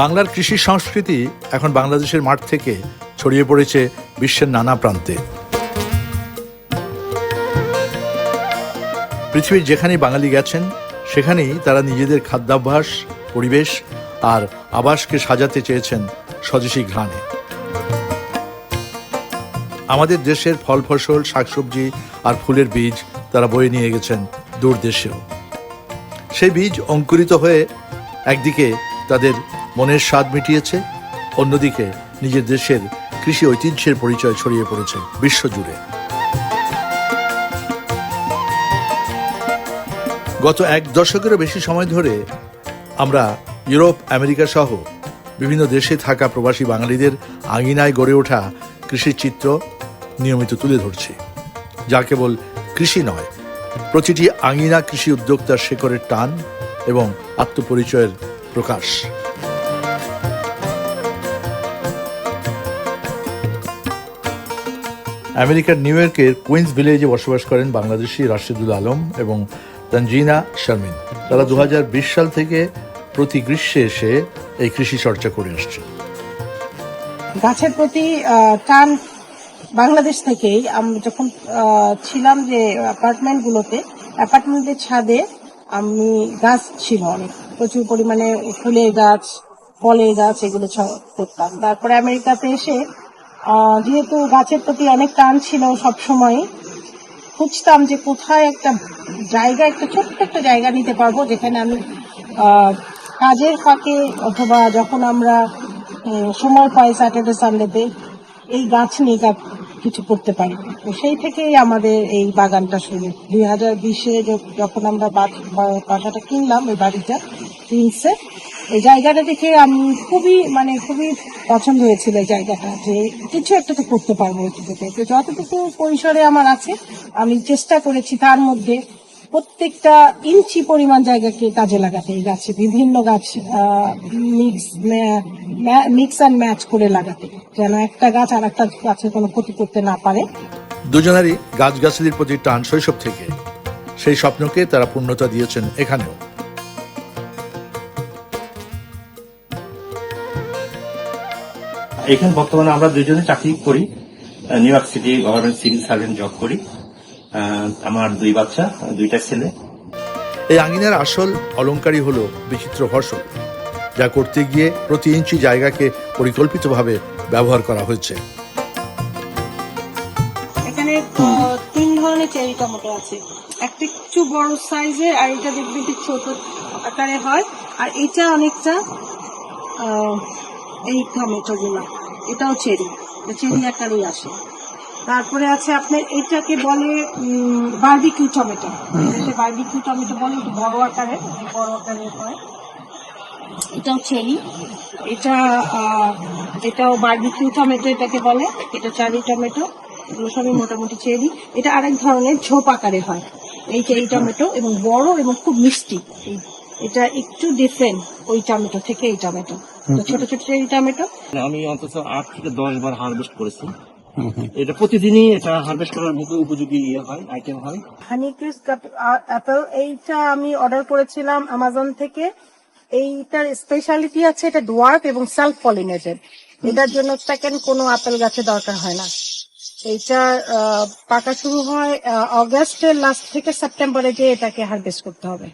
বাংলার কৃষি সংস্কৃতি এখন বাংলাদেশের মাঠ থেকে ছড়িয়ে পড়েছে বিশ্বের নানা প্রান্তে। পৃথিবীর যেখানেই বাঙালি গেছেন, সেখানেই তারা নিজেদের খাদ্যাভ্যাস, পরিবেশ আর আবাসকে সাজাতে চেয়েছেন স্বদেশী ঘ্রাণে। আমাদের দেশের ফল, ফসল, শাকসবজি আর ফুলের বীজ তারা বয়ে নিয়ে গেছেন দূর দেশেও। সেই বীজ অঙ্কুরিত হয়ে একদিকে তাদের মনের স্বাদ মিটিয়েছে, অন্যদিকে নিজের দেশের কৃষি ঐতিহ্যের পরিচয় ছড়িয়ে পড়েছে বিশ্বজুড়ে। গত এক দশকেরও বেশি সময় ধরে আমরা ইউরোপ, আমেরিকা সহ বিভিন্ন দেশে থাকা প্রবাসী বাঙালিদের আঙিনায় গড়ে ওঠা কৃষির চিত্র নিয়মিত তুলে ধরছি, যা কেবল কৃষি নয়, প্রতিটি আঙিনা কৃষি উদ্যোক্তার শেকরের টান এবং আত্মপরিচয়ের প্রকাশ। আমেরিকার নিউ ইয়র্কের কুইন্স ভিলেজে বসবাস করেন বাংলাদেশি রাশিদুল আলম এবং তানজিনা শারমিন। তারা দু হাজার বিশ সাল থেকে প্রতি গ্রীষ্মে এসে এই কৃষি চর্চা করে আসছে। গাছের প্রতি টান বাংলাদেশ থেকেই আমি, যখন ছিলাম যে অ্যাপার্টমেন্ট গুলোতে অ্যাপার্টমেন্টের ছাদে আমি গাছ ছিল অনেক। প্রচুর পরিমাণে ফুলের গাছ, ফলের গাছ এগুলো করতাম। তারপরে আমেরিকাতে এসে যেহেতু গাছের প্রতি অনেক টান ছিল সব সময় খুঁজতাম যে কোথায় একটা জায়গা, একটা ছোট্ট একটা জায়গা নিতে পারব যেখানে আমি কাজের ফাঁকে অথবা যখন আমরা সময় পাই স্যাটারডে সানডেতে এই গাছ নিয়ে কিছু করতে পারি। তো সেই থেকেই আমাদের এই বাগানটা শুরু। দুই হাজার বিশে যখন আমরা বাসাটা কিনলাম এই বাড়িটা কিনছে এই জায়গাটা দেখে আমি খুবই মানে খুবই পছন্দ হয়েছিল এই জায়গাটা, যে কিছু একটা তো করতে পারব এটুকুতে তো যতটুকু পরিসরে আমার আছে, আমি চেষ্টা করেছি তার মধ্যে প্রত্যেকটা ইঞ্চি পরিমাণ জায়গাকে কাজে লাগাতে। এই গাছে বিভিন্ন গাছ মিক্স মিক্স অ্যান্ড ম্যাচ করে লাগাতে, যেন একটা গাছ আর একটা গাছের কোনো ক্ষতি করতে না পারে। দুজনারই গাছগাছালির প্রতি টান শৈশব থেকে, সেই স্বপ্নকে তারা পূর্ণতা দিয়েছেন এখানেও। এখানে বর্তমানে আমরা দুজনে চাকরি করি। New York city government civil servant job করি। আহ, আমার দুই বাচ্চা দুইটা ছেলে। এই আঙিনার আসল অলংকারী হলো বিচিত্র ফসল যা করতে গিয়ে প্রতি ইঞ্চি জায়গাকে পরিকল্পিতভাবে ব্যবহার করা হয়েছে। এখানে তিন ধরনের চেরি টমেটো আছে। একটা একটু বড় সাইজের আর এটা দেখবে একটু ছোট আকারে হয়। আর এটা অনেকটা আহ, এই টমেটো গুলা এটাও চেরি চেরি আকারেই আসে। তারপরে আছে আপনার, এটাকে বলে বার্বিকিউ টমেটো বার্বিকিউ টমেটো বলে একটু বড় আকারে বড় আকারের হয়। এটাও চেরি এটা এটাও বার্বিকিউ টমেটো এটাকে বলে। এটা চারি টমেটো এগুলো সবই মোটামুটি চেরি এটা আরেক ধরনের ঝোপ আকারে হয়। এই চেরি টমেটো এবং বড় এবং খুব মিষ্টি। এই- এটা একটু ডিফারেন্ট ওই টমেটো থেকে এই টমেটো। তো ছোট ছোট এই টমেটো। আমি অন্তত আট থেকে দশ বার হারভেস্ট করেছি। এটা প্রতিদিনই এটা হারভেস্ট করার মতো উপযোগী ইয়ে হয় আইটেম হয়। হানি ক্রিস্প অ্যাপেল এইটা আমি অর্ডার করেছিলাম অ্যামাজন থেকে। এইটার স্পেশালিটি আছে এটা ডোয়ার্ফ এবং সেলফ পলিনেটেড এটার জন্য সেকেন্ড কোনো আপেল গাছে দরকার হয় না। এইটা আহ, পাকা শুরু হয় আহ, অগাস্টের লাস্ট থেকে সেপ্টেম্বরে যে এটাকে হারভেস্ট করতে হবে।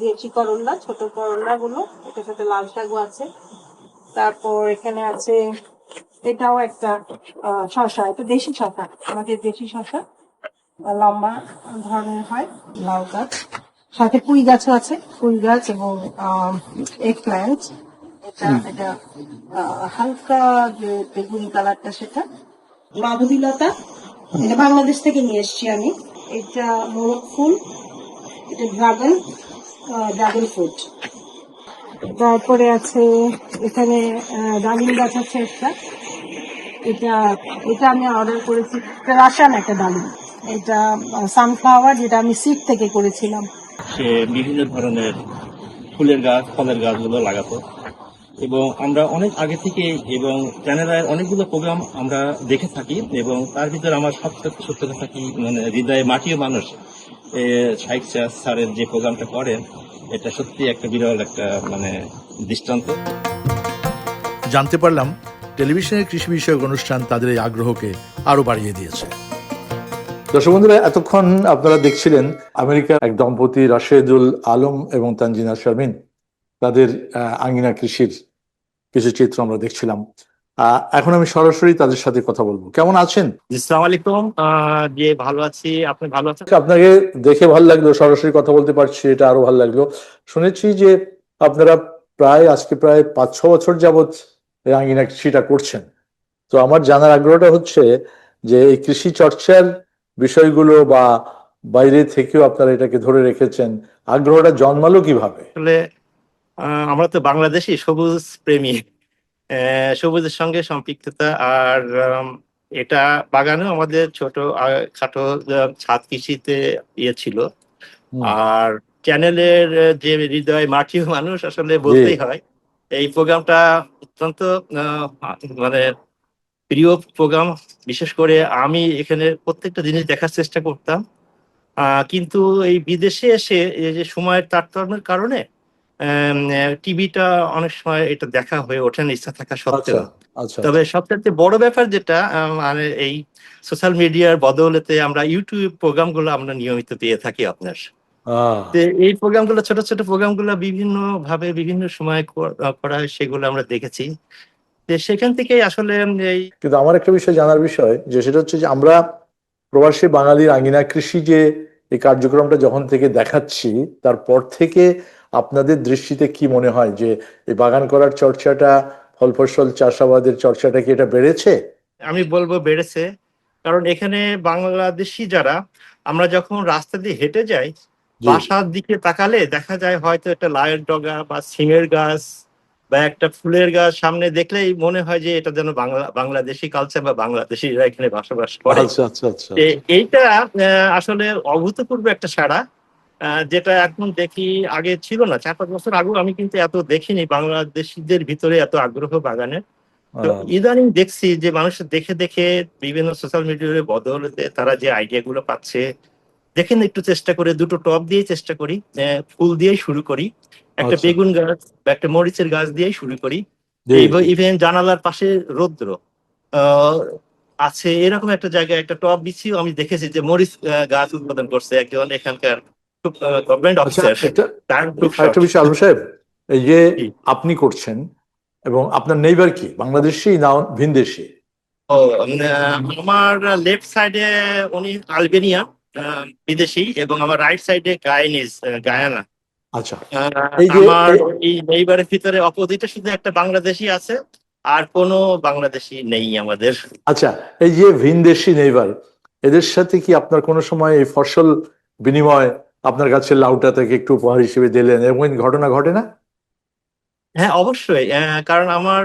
দিয়েছি করল্লা ছোট করল্লা গুলো এটার সাথে লাল শাকও আছে। তারপর এখানে আছে এটাও একটা শসা এটা দেশি শশা আমাদের দেশি শশা লম্বা ধরনের হয় লাউ গাছ। সাথে পুঁই গাছও আছে পুঁই গাছ এবং এগ প্ল্যান্ট এটা এটা হালকা যে বেগুনি কালারটা সেটা। মাধবীলতা এটা বাংলাদেশ থেকে নিয়ে এসেছি আমি। এটা মোরগ ফুল এটা ড্রাগন। ড্রাগন ফ্রুট তারপরে আছে এখানে ডালিম গাছ আছে একটা। এটা এটা আমি অর্ডার করেছি। রাসান একটা ডালিম। এটা সানফ্লাওয়ার যেটা আমি সিড থেকে করেছিলাম। সে বিভিন্ন ধরনের ফুলের গাছ, ফলের গাছগুলো লাগাতো। এবং আমরা অনেক আগে থেকে এবং চ্যানেলের অনেকগুলো প্রোগ্রাম আমরা দেখে থাকি এবং তার ভিতরে আমার সবচেয়ে সত্য কথা কি মানে হৃদয়ে মাটিও মানুষ। শাইক স্যারের যে প্রোগ্রামটা করেন এটা সত্যি একটা বিরল একটা মানে দৃষ্টান্ত। জানতে পারলাম টেলিভিশনের কৃষি বিষয়ক অনুষ্ঠান তাদের এই আগ্রহকে আরও বাড়িয়ে দিয়েছে। দর্শক বন্ধুরা এতক্ষণ আপনারা দেখছিলেন আমেরিকার এক দম্পতি রাশেদুল আলম এবং তানজিনা শারমিন। তাদের আঙ্গিনা কৃষির কিছু চিত্র আমরা দেখছিলাম। এখন আমি সরাসরি তাদের সাথে কথা বলব। কেমন আছেন? ইসলাম আলাইকুম জি ভালো আছি। আপনি ভালো আছেন? আপনাকে দেখে ভালো লাগল সরাসরি কথা বলতে পারছি এটা আরও ভালো লাগল। শুনেছি যে আপনারা প্রায় আজকে প্রায় পাঁচ ছ বছর যাবত এই আঙ্গিনা কৃষিটা করছেন। তো আমার জানার আগ্রহটা হচ্ছে যে এই কৃষি চর্চার বিষয়গুলো বা বাইরে থেকেও আপনারা এটাকে ধরে রেখেছেন আগ্রহটা জন্মালো কীভাবে? আসলে আমরা তো বাংলাদেশি সবুজ প্রেমী। সবুজের সঙ্গে সম্পৃক্ততা আর এটা বাগানেও আমাদের ছোট খাটো ছাদ কৃষিতে ইয়ে ছিল। আর চ্যানেলের যে হৃদয় মাটিও মানুষ আসলে বলতেই হয় এই প্রোগ্রামটা অত্যন্ত মানে প্রিয় প্রোগ্রাম। বিশেষ করে আমি এখানে প্রত্যেকটা জিনিস দেখার চেষ্টা করতাম। আহ, কিন্তু এই বিদেশে এসে এই যে সময়ের তারতম্যের কারণে টিভিটা অনেক সময় এটা দেখা হয়ে ওঠে না ইচ্ছা থাকা সত্ত্বেও। আচ্ছা আচ্ছা। তবে সবচেয়ে বড় ব্যাপার যেটা মানে এই সোশ্যাল মিডিয়ার বদৌলতে আমরা ইউটিউব প্রোগ্রামগুলো আমরা নিয়মিত পেয়ে থাকি আপনার। এই প্রোগ্রামগুলো ছোট ছোট প্রোগ্রামগুলো বিভিন্ন ভাবে বিভিন্ন সময় করা হয় সেগুলো আমরা দেখেছি। সেখান থেকে আসলে এই কিন্তু আমার একটা বিষয় জানার বিষয় যে সেটা হচ্ছে যে আমরা প্রবাসী বাঙালির আঙ্গিনা কৃষি যে এই কার্যক্রমটা যখন থেকে দেখাচ্ছি তারপর থেকে আপনাদের দৃষ্টিতে কি মনে হয় যে এই বাগান করার চর্চাটা ফল ফসল চাষাবাদের চর্চাটা কি এটা বেড়েছে? আমি বলব বেড়েছে। কারণ এখানে বাংলাদেশি যারা আমরা যখন রাস্তা দিয়ে হেঁটে যাই। বাসার দিকে তাকালে দেখা যায় হয়তো একটা লায়ের ডগা বা সিমের গাছ বা একটা ফুলের গাছ সামনে দেখলেই মনে হয় যে এটা যেন বাংলা বাংলাদেশি কালচার বা বাংলাদেশিরা এখানে বসবাস করে। আচ্ছা আচ্ছা আচ্ছা এইটা আসলে অভূতপূর্ব একটা সাড়া। যেটা এখন দেখি আগে ছিল না চার পাঁচ বছর আগেও আমি কিন্তু এত দেখিনি বাংলাদেশিদের ভিতরে এত আগ্রহ বাগানের তো ইদানিং দেখছি যে মানুষ দেখে দেখে বিভিন্ন সোশ্যাল মিডিয়ার বদলতে তারা যে আইডিয়া গুলো পাচ্ছে দেখেন একটু চেষ্টা করে দুটো টপ দিয়ে চেষ্টা করি ফুল দিয়েই শুরু করি। একটা আচ্ছা। বেগুন গাছ বা একটা মরিচের গাছ দিয়েই শুরু করি। ইভেন জানালার পাশে রৌদ্র আহ, আছে এরকম একটা জায়গায় একটা টপ বিছিও আমি দেখেছি যে মরিচ গাছ উৎপাদন করছে একজন এখানকার গভর্নমেন্ট আচ্ছা অফিসার একটা বিষয় আলম সাহেব এই যে আপনি করছেন এবং আপনার নেইবার কি? বাংলাদেশি না ভিনদেশি? আমার লেফট সাইডে উনি আলবেনিয়া বিদেশি এবং আমার রাইট সাইডে গায়নিজ গায়ানা আচ্ছা। এই যে- আমার এই- এই নেইবারের ভিতরে অপোজিটে শুধু একটা বাংলাদেশি আছে আর কোনো বাংলাদেশি নেই আমাদের। আচ্ছা এই যে ভিনদেশি নেইবার এদের সাথে কি আপনার কোনো সময় এই ফসল বিনিময় আপনার গাছের লাউটা থেকে একটু উপহার হিসেবে দিলেন এমন ঘটনা ঘটে না? হ্যাঁ অবশ্যই। কারণ আমার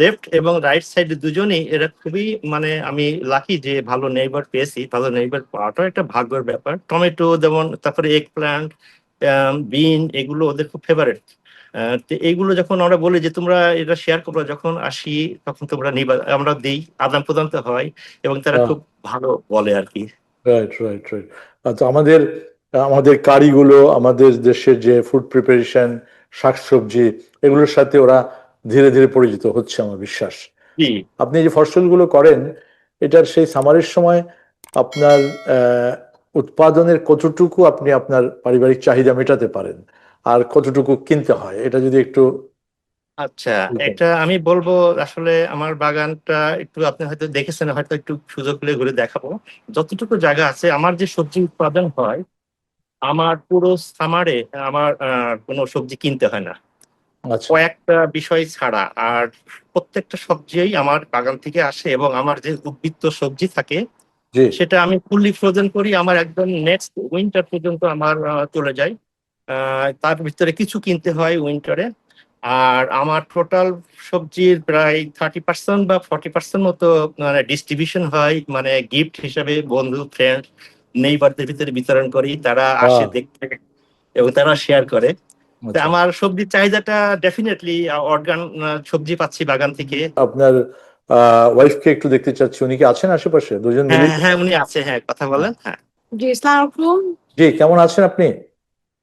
লেফট এবং রাইট সাইড দুজনেই এরা খুবই মানে আমি লাকি যে ভালো নেইবার পেয়েছি ভালো নেইবার পাওয়াটাও একটা ভাগ্যের ব্যাপার। টমেটো যেমন তারপরে এগ প্ল্যান্ট বিন এগুলো ওদের খুব ফেভারিট তো এইগুলো যখন আমরা বলি যে তোমরা এটা শেয়ার করো যখন আসি তখন তোমরা নিবা আমরা দিই আদান প্রদান তো হয় এবং তারা খুব ভালো বলে আর কি। রাইট রাইট রাইট তো আমাদের আমাদের কারিগুলো আমাদের দেশের যে ফুড প্রিপারেশন শাকসবজি এগুলোর সাথে ওরা ধীরে ধীরে পরিচিত হচ্ছে আমার বিশ্বাস। আপনি যে ফসলগুলো করেন এটার সেই সামারের সময় আপনার উৎপাদনের কতটুকু আপনি আপনার পারিবারিক চাহিদা মেটাতে পারেন আর কতটুকু কিনতে হয় এটা যদি একটু আচ্ছা এটা আমি বলব আসলে আমার বাগানটা একটু আপনি হয়তো দেখেছেন হয়তো একটু সুযোগ পেলে ঘুরে দেখাবো। যতটুকু জায়গা আছে আমার যে সবজি উৎপাদন হয় আমার পুরো সামারে আমার কোনো সবজি কিনতে হয় না। আচ্ছা। কয়েকটা বিষয় ছাড়া আর প্রত্যেকটা সবজিই আমার বাগান থেকে আসে এবং আমার যে উদ্বৃত্ত সবজি থাকে সেটা আমি ফুললি ফ্রোজেন করি আমার একদম নেক্সট উইন্টার পর্যন্ত আমার চলে যায়। তার ভিতরে কিছু কিনতে হয় উইন্টারে আর আমার টোটাল সবজির প্রায় থার্টি পার্সেন্ট বা ফর্টি পার্সেন্ট মতো মানে ডিস্ট্রিবিউশন হয় মানে গিফট হিসাবে বন্ধু ফ্রেন্ড নেইবারদের ভিতরে বিতরণ করি তারা আসে দেখতে এবং তারা শেয়ার করে। আচ্ছা। আমার সবজির চাহিদাটা ডেফিনেটলি অর্গান সবজি পাচ্ছি বাগান থেকে। আপনার ওয়াইফকে একটু দেখতে চাচ্ছি উনি কি আছেন আশেপাশে? দুজন মিলে? হ্যাঁ হ্যাঁ উনি আছে হ্যাঁ কথা বলেন হ্যাঁ। জি আসসালামু জি কেমন আছেন আপনি?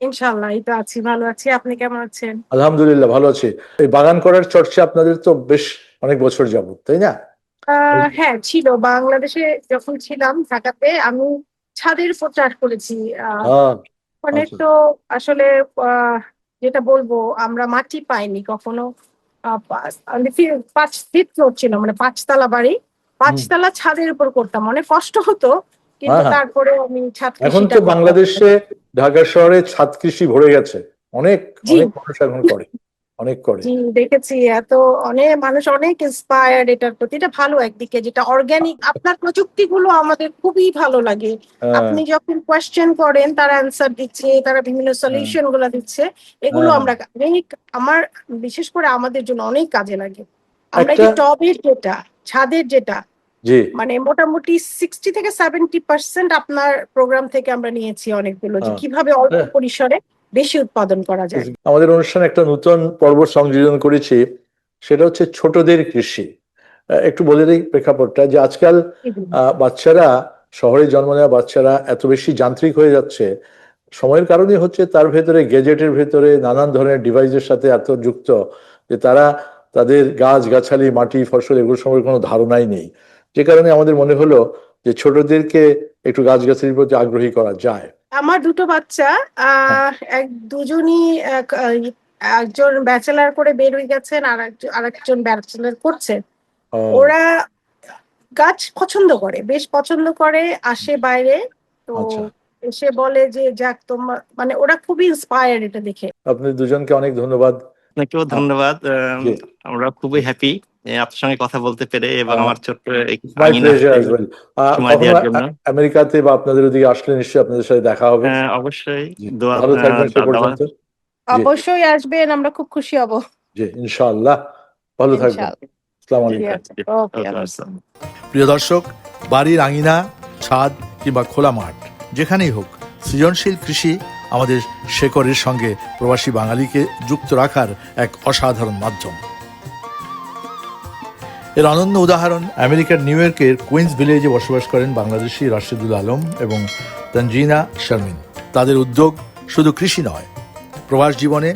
ইনশাল্লাহ এই তো আছি ভালো আছি। আপনি কেমন আছেন? আলহামদুলিল্লাহ ভালো আছি। এই বাগান করার চর্চা আপনাদের তো বেশ অনেক বছর যাবত তাই না? আহ, হ্যাঁ ছিল। বাংলাদেশে যখন ছিলাম ঢাকাতে আমি ছাদের উপর চাষ করেছি ওখানে আচ্ছা। তো আসলে যেটা বলব আমরা মাটি পাইনি কখনো। পাঁচ- ফিট ফ্লোর ছিল মানে পাঁচতলা বাড়ি। পাঁচতলা ছাদের উপর করতাম অনেক কষ্ট হতো কিন্তু। তারপরে আমি ছাদ এখন তো বাংলাদেশে ঢাকা শহরে ছাদ কৃষি ভরে গেছে। অনেক অনেক মানুষ এখন করে। অনেক করে। দেখেছি এত অনেক মানুষ অনেক ইন্সপায়ার্ড এটার প্রতি। এটা ভালো একদিকে যেটা অর্গানিক আপনার প্রযুক্তিগুলো আমাদের খুবই ভালো লাগে। হ্যাঁ, আপনি যখন কোয়েশ্চেন করেন তারা অ্যান্সার দিচ্ছে তারা বিভিন্ন সলিউশনগুলো দিচ্ছে এগুলো হ্যাঁ। আমরা অনেক আমার বিশেষ করে আমাদের জন্য অনেক কাজে লাগে। আমরা যে টবের যেটা ছাদের যেটা মানে মোটামুটি সিক্সটি থেকে সেভেন্টি পার্সেন্ট আপনার প্রোগ্রাম থেকে আমরা নিয়েছি অনেকগুলো যে হ্যাঁ। কীভাবে অল্প। পরিসরে বেশি উৎপাদন করা যায়। আমাদের অনুষ্ঠানে একটা নতুন পর্ব সংযোজন করেছি সেটা হচ্ছে ছোটদের কৃষি। একটু বলে দিই প্রেক্ষাপটটা যে আজকাল বাচ্চারা শহরে জন্ম নেওয়া বাচ্চারা এত বেশি যান্ত্রিক হয়ে যাচ্ছে। সময়ের কারণে হচ্ছে তার ভেতরে গেজেটের ভেতরে নানান ধরনের ডিভাইসের সাথে এত যুক্ত যে তারা তাদের গাছ গাছালি মাটি ফসল এগুলো সম্পর্কে কোনো ধারণাই নেই। যে কারণে আমাদের মনে হলো যে ছোটদেরকে একটু গাছগাছালির প্রতি আগ্রহী করা যায়। আমার দুটো বাচ্চা আহ এক দুজনই আহ, একজন ব্যাচেলার করে বের হয়ে গেছেন আর একজন আর একজন ব্যাচেলার করছে ওরা গাছ পছন্দ করে বেশ পছন্দ করে আসে বাইরে। তো আচ্ছা। এসে বলে যে যাক তোমার মানে ওরা খুবই ইন্সপায়ার্ড এটা দেখে। আপনি দুজনকে অনেক ধন্যবাদ। আপনাকেও ধন্যবাদ। আমরা খুবই হ্যাপি আপনার সঙ্গে কথা বলতে পেরে এবং আমার ছোট্ট আমেরিকাতে বা আপনাদের ওদিকে আসলে নিশ্চয়ই আপনাদের সাথে দেখা হবে। হ্যাঁ, অবশ্যই। ভালো থাকবেন। অবশ্যই আসবেন আমরা খুব খুশি হব। জি ইনশাআল্লাহ। ভালো থাকবেন। আসসালামু আলাইকুম। প্রিয় দর্শক বাড়ির আঙিনা ছাদ কিংবা খোলা মাঠ যেখানেই হোক সৃজনশীল কৃষি আমাদের শেকড়ের সঙ্গে প্রবাসী বাঙালিকে যুক্ত রাখার এক অসাধারণ মাধ্যম। এর অনন্য উদাহরণ, আমেরিকার নিউ ইয়র্কের কুইন্স ভিলেজে বসবাস করেন বাংলাদেশি রাশেদুল আলম এবং তঞ্জিনা শারমিন। তাদের উদ্যোগ শুধু কৃষি নয়, প্রবাস জীবনে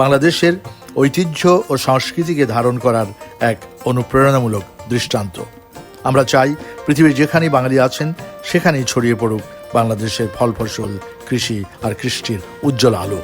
বাংলাদেশের ঐতিহ্য ও সংস্কৃতিকে ধারণ করার এক অনুপ্রেরণামূলক দৃষ্টান্ত। আমরা চাই পৃথিবীর যেখানেই বাঙালি আছেন, সেখানেই ছড়িয়ে পড়ুক বাংলাদেশের ফল ফসল কৃষি আর কৃষ্টির উজ্জ্বল আলো।